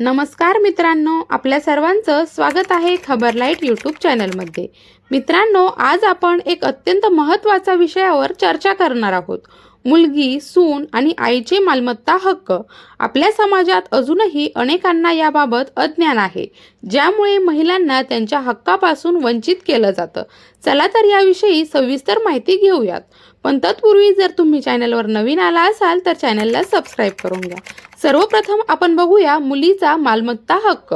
नमस्कार मित्रांनो आपल्या सर्वांचं स्वागत आहे खबर लाइट यूट्यूब चॅनलमध्ये. मित्रांनो आज आपण एक अत्यंत महत्त्वाचा विषयावर चर्चा करणार आहोत. मुलगी सून आणि आईचे मालमत्ता हक्क. आपल्या समाजात अजूनही अनेकांना याबाबत अज्ञान आहे. ज्यामुळे महिलांना त्यांच्या हक्कापासून वंचित केलं जातं. चला तर याविषयी सविस्तर माहिती घेऊयात. पण तत्पूर्वी जर तुम्ही चॅनलवर नवीन आला असाल तर चॅनलला सबस्क्राईब करून घ्या. सर्वप्रथम आपण बघूया मुलीचा मालमत्ता हक्क.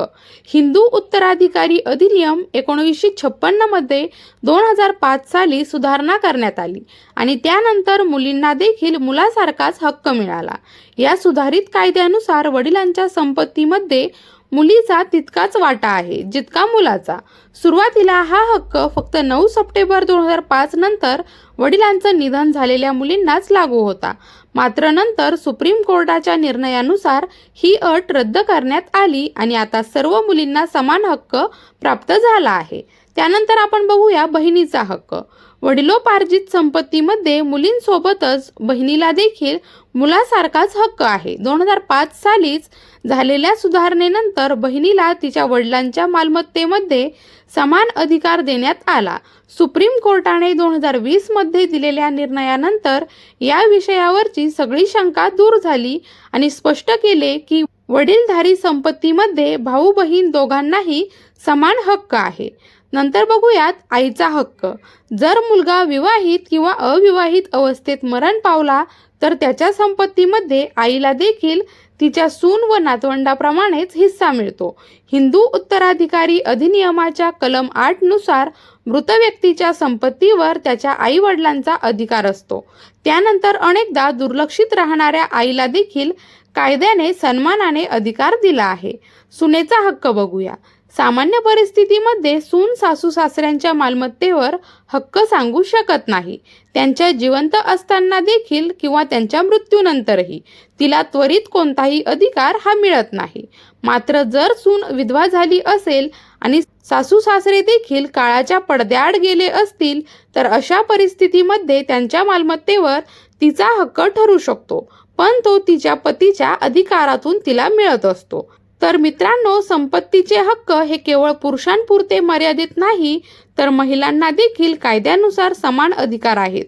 हिंदू उत्तराधिकारी अधिनियम एकोणीसशे छप्पन्नमध्ये दोन हजार पाच साली सुधारणा करण्यात आली आणि त्यानंतर मुलींना देखील मुलासारखाच हक्क मिळाला. या सुधारित कायद्यानुसार वडिलांच्या संपत्तीमध्ये मुलीचा तितकाच वाटा आहे जितका मुलाचा. सुरुवातीला हा हक्क फक्त नऊ सप्टेंबर दोन हजार पाच नंतर वडिलांचं निधन झालेल्या मुलींनाच लागू होता. मात्र नंतर सुप्रीम कोर्टाच्या निर्णयानुसार ही अट रद्द करण्यात आली आणि आता सर्व मुलींना समान हक्क प्राप्त झाला आहे. त्यानंतर आपण बघूया बहिणीचा हक्क. वडिलोपार्जित संपत्तीमध्ये मुलींसोबतच बहिणीला देखील मुलासारखाच हक्क आहे. दोन हजार पाच सालीच झालेल्या सुधारणेनंतर बहिणीला तिच्या वडिलांच्या मालमत्तेमध्ये समान अधिकार देण्यात आला. सुप्रीम कोर्टाने दोन हजार वीसमध्ये दिलेल्या निर्णयानंतर या विषयावरची सगळी शंका दूर झाली आणि स्पष्ट केले की वडीलधारी संपत्तीमध्ये भाऊ बहीण दोघांनाही समान हक्क आहे. नंतर बघूयात आईचा हक्क. जर मुलगा विवाहित किंवा अविवाहित अवस्थेत मरण पावला तर त्याच्या संपत्तीमध्ये आईला देखील तिच्या सून व नातवंडाप्रमाणेच हिस्सा मिळतो. हिंदू उत्तराधिकारी अधिनियमाच्या कलम आठनुसार मृत व्यक्तीच्या संपत्तीवर त्याच्या आई वडिलांचा अधिकार असतो. त्यानंतर अनेकदा दुर्लक्षित राहणाऱ्या आईला देखील कायद्याने सन्मानाने अधिकार दिला आहे. सुनेचा हक्क बघूया. सामान्य परिस्थितीमध्ये सून सासू सासऱ्यांच्या मालमत्तेवर हक्क सांगू शकत नाही. त्यांच्या जिवंत असताना देखील किंवा त्यांच्या मृत्यूनंतरही तिला त्वरित कोणताही अधिकार हा मिळत नाही. मात्र जर सून विधवा झाली असेल आणि सासू सासरे देखील काळाच्या पडद्याआड गेले असतील तर अशा परिस्थितीमध्ये त्यांच्या मालमत्तेवर तिचा हक्क ठरू शकतो पण तो तिच्या पतीच्या अधिकारातून तिला मिळत असतो. तर मित्रांनो संपत्तीचे हक्क हे केवळ पुरुषांपुरते मर्यादित नाही तर महिलांना देखील कायद्यानुसार समान अधिकार आहेत.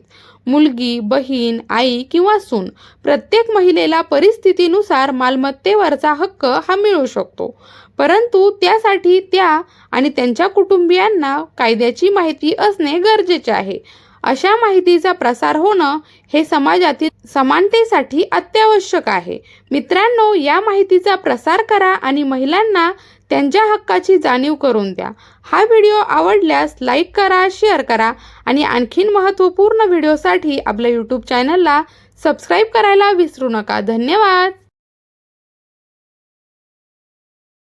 मुलगी बहीण आई किंवा सून प्रत्येक महिलेला परिस्थितीनुसार मालमत्तेवरचा हक्क हा मिळू शकतो. परंतु त्यासाठी त्या आणि त्यांच्या कुटुंबियांना कायद्याची माहिती असणे गरजेचे आहे. अशा माहितीचा प्रसार होणं हे समाजातील समानतेसाठी अत्यावश्यक आहे. मित्रांनो या माहितीचा प्रसार करा आणि महिलांना त्यांच्या हक्काची जाणीव करून द्या. हा व्हिडिओ आवडल्यास लाईक करा शेअर करा आणि आणखीन महत्त्वपूर्ण व्हिडिओसाठी आपल्या यूट्यूब चॅनलला सबस्क्राईब करायला विसरू नका. धन्यवाद!